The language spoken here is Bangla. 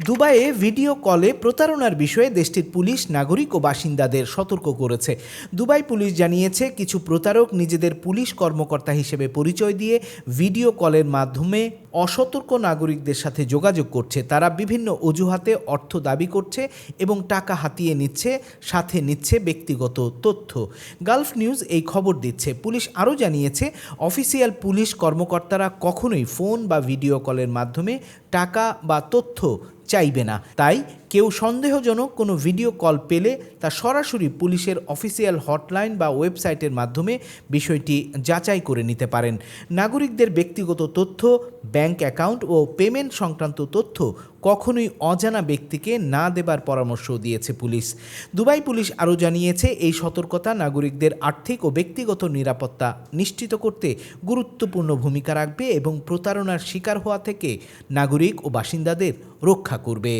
দুবাইয়ে ভিডিও কলে প্রতারণার বিষয়ে দেশটির পুলিশ, নাগরিক ও বাসিন্দাদের সতর্ক করেছে। দুবাই পুলিশ জানিয়েছে, কিছু প্রতারক নিজেদের পুলিশ কর্মকর্তা হিসেবে পরিচয় দিয়ে ভিডিও কলের মাধ্যমে অসতর্ক নাগরিকদের সাথে যোগাযোগ করছে। তারা বিভিন্ন অজুহাতে অর্থ দাবি করছে এবং টাকা হাতিয়ে নিচ্ছে, সাথে নিচ্ছে ব্যক্তিগত তথ্য। গালফ নিউজ এই খবর দিচ্ছে। পুলিশ আরও জানিয়েছে, অফিসিয়াল পুলিশ কর্মকর্তারা কখনোই ফোন বা ভিডিও কলের মাধ্যমে টাকা বা তথ্য চাইবে না। তাই কেউ সন্দেহজনক কোনো ভিডিও কল পেলে তা সরাসরি পুলিশের অফিসিয়াল হটলাইন বা ওয়েবসাইটের মাধ্যমে বিষয়টি যাচাই করে নিতে পারেন। নাগরিকদের ব্যক্তিগত তথ্য, ব্যাংক অ্যাকাউন্ট ও পেমেন্ট সংক্রান্ত তথ্য কখনোই অজানা ব্যক্তিকে না দেবার পরামর্শ দিয়েছে পুলিশ। দুবাই পুলিশ আরও জানিয়েছে, এই সতর্কতা নাগরিকদের আর্থিক ও ব্যক্তিগত নিরাপত্তা নিশ্চিত করতে গুরুত্বপূর্ণ ভূমিকা রাখবে এবং প্রতারণার শিকার হওয়া থেকে নাগরিক ও বাসিন্দাদের রক্ষা করবে।